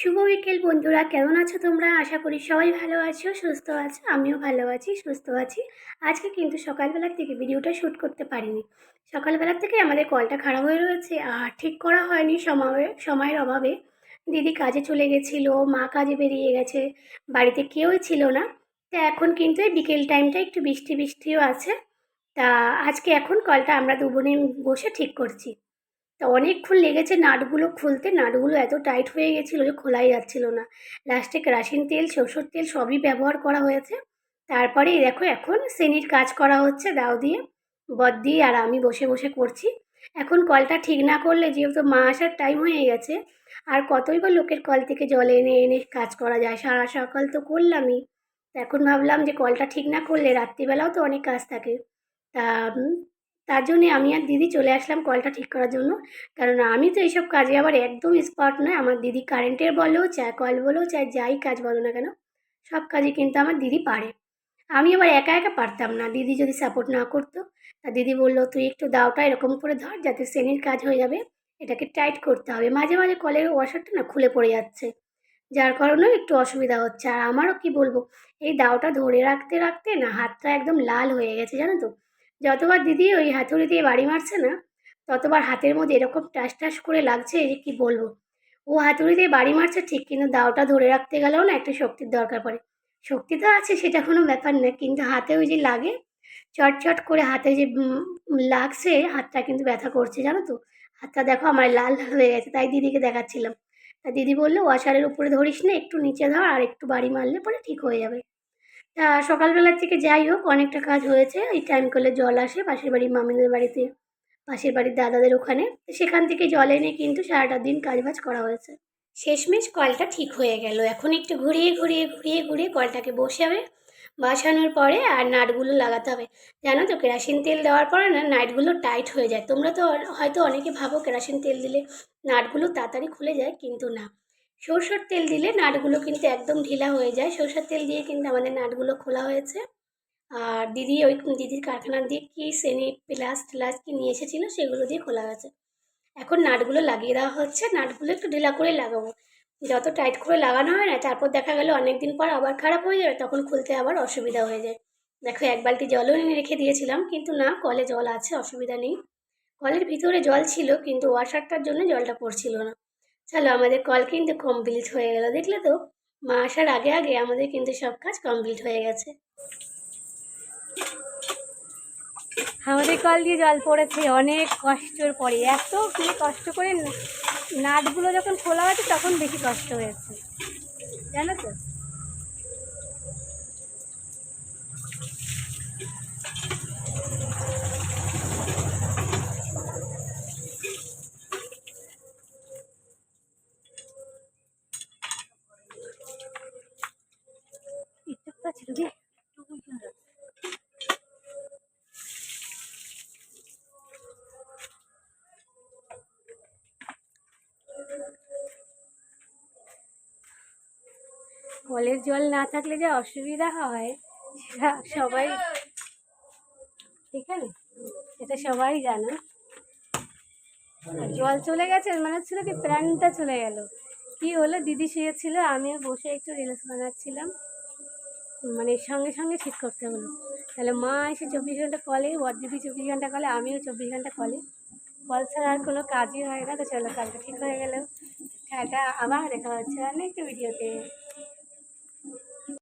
শুভ বিকেল বন্ধুরা, কেমন আছো তোমরা? আশা করি সবাই ভালো আছো, সুস্থ আছো, আমিও ভালো আছি, সুস্থ আছি। আজকে কিন্তু সকালবেলার থেকে ভিডিওটা শ্যুট করতে পারিনি। সকালবেলার থেকে আমাদের কলটা খারাপ হয়ে রয়েছে, আর ঠিক করা হয়নি সময়, সময়ের অভাবে। দিদি কাজে চলে গেছিল, মা কাজে বেরিয়ে গেছে, বাড়িতে কেউই ছিল না। তা এখন কিন্তু এই বিকেল টাইমটা একটু বৃষ্টি, বৃষ্টিও আছে। তা আজকে এখন কলটা আমরা দু বোনে বসে ঠিক করছি। তা অনেকক্ষণ লেগেছে নাটগুলো খুলতে। নাটগুলো এত টাইট হয়ে গেছিল যে খোলাই যাচ্ছিল না। লাস্টে কেরাসিন তেল, সরষের তেল সবই ব্যবহার করা হয়েছে। তারপরে দেখো এখন শ্রেণির কাজ করা হচ্ছে দাও দিয়ে। বদ দিয়ে আর আমি বসে বসে করছি। এখন কলটা ঠিক না করলে যেহেতু মা আসার টাইম হয়ে গেছে, আর কতই বা লোকের কল থেকে জল এনে এনে কাজ করা যায়, সারা সকাল তো করলামই। এখন ভাবলাম যে কলটা ঠিক না করলে রাত্রিবেলাও তো অনেক কাজ থাকে। তা তার জন্যে আমি আর দিদি চলে আসলাম কলটা ঠিক করার জন্য। কারণ আমি তো এইসব কাজে আবার একদম স্পট নয়। আমার দিদি কারেন্টের বলো, চায় কল বলো, চায় যাই কাজ বলো না কেন, সব কাজই কিন্তু আমার দিদি পারে। আমি আবার একা একা পারতাম না। দিদি যদি সাপোর্ট না করতো, তা দিদি বলল, তুই একটু দাওটা এরকম করে ধর যাতে শ্রেণির কাজ হয়ে যাবে। এটাকে টাইট করতে হবে। মাঝে মাঝে কলের ওয়াশারটা না খুলে পড়ে যাচ্ছে। যার কারণে একটু অসুবিধা হচ্ছে। আর আমারও কি বলব, এই দাওটা ধরে রাখতে রাখতে না হাতটা একদম লাল হয়ে গেছে, জানো তো? যতবার দিদি ওই হাতুড়ি দিয়ে বাড়ি মারছে না, ততবার হাতের মধ্যে এরকম টাস টাস করে লাগছে যে কি বলব। ও হাতুড়ি দিয়ে বাড়ি মারছে ঠিক, কিন্তু দাওটা ধরে রাখতে গেলেও না একটা শক্তির দরকার পড়ে। শক্তি তো আছে, সেটা কোনো ব্যাপার না, কিন্তু হাতে ওই যে লাগে, চটচট করে হাতে যে লাগছে, হাতটা কিন্তু ব্যথা করছে, জানো তো? হাতটা দেখো আমার লাল লাল হয়ে গেছে, তাই দিদিকে দেখাচ্ছিলাম। তা দিদি বলল ওয়াশারের উপরে ধরিস না, একটু নিচে ধর, আর একটু বাড়ি মারলে পরে ঠিক হয়ে যাবে। সকালবেলার থেকে যাই হোক, অনেকটা কাজ হয়েছে। এই টাইম করলে জল আসে পাশের বাড়ির মামিদের বাড়িতে, পাশের বাড়ির দাদাদের ওখানে। সেখান থেকে জল এনে কিন্তু সারাটা দিন কাজবাজ করা হয়েছে। শেষমেশ কলটা ঠিক হয়ে গেল। এখন একটু ঘুরিয়ে ঘুরিয়ে ঘুরিয়ে ঘুরিয়ে কলটাকে বসাবে বসানোর পরে আর নাটগুলো লাগাতে হবে। জানো তো, কেরাসিন তেল দেওয়ার পরে না নাটগুলো টাইট হয়ে যায়। তোমরা তো হয়তো অনেকে ভাবো কেরাসিন তেল দিলে নাটগুলো তাড়াতাড়ি খুলে যায়, কিন্তু না। সরষের তেল দিলে নাটগুলো কিন্তু একদম ঢিলা হয়ে যায়। সরষের তেল দিয়ে কিন্তু আমাদের নাটগুলো খোলা হয়েছে। আর দিদি ওই দিদির কারখানা দিয়ে কি সেনি প্লাস টেলাস কি নিয়ে এসেছিল সেগুলো দিয়ে খোলা হয়েছে। এখন নাটগুলো লাগিয়ে দেওয়া হচ্ছে। নাটগুলো একটু ঢিলা করে লাগাবো। যত টাইট করে লাগানো হয় না, তারপর দেখা গেল অনেক দিন পর আবার খারাপ হয়ে যাবে, তখন খুলতে আবার অসুবিধা হয়ে যায়। দেখো, এক বালতি জলও এনে রেখে দিয়েছিলাম, কিন্তু না, কলে জল আছে, অসুবিধা নেই। কলের ভিতরে জল ছিল, কিন্তু ওয়াশারটার জন্য জলটা পড়ছিল না। চলো আমাদের কল কিন্তু কমপ্লিট হয়ে গেল, দেখলে তো? মা আসার আগে আগে আমাদের কিন্তু সব কাজ কমপ্লিট হয়ে গেছে। আমাদের কল দিয়ে জল পড়েছে, অনেক কষ্টর পরে। এত কষ্ট করে নাটগুলো যখন খোলা হয়েছে তখন বেশি কষ্ট হয়েছে। জানো তো? ছিল কলের জল না থাকলে যে অসুবিধা হয়, সেটা সবাই আছে? এটা সবাই জানে। জল চলে গেছে, মনে হচ্ছিল কি প্রাণটা চলে গেল। কি হলো? দিদি শুয়েছিল, আমিও বসে একটু রিলস বানাচ্ছিলাম। মানে সঙ্গে সঙ্গে ঠিক করতে হলো। তাহলে মা এসে চব্বিশ ঘণ্টা কলে ওর দিদি চব্বিশ ঘণ্টা কলে আমিও চব্বিশ ঘণ্টা কলে কল ছাড়া আর কোনো কাজই হয় না। তো চলো, কালকে ঠিক হয়ে গেল। টাটা, আবার দেখা হচ্ছে অনেক ভিডিওতে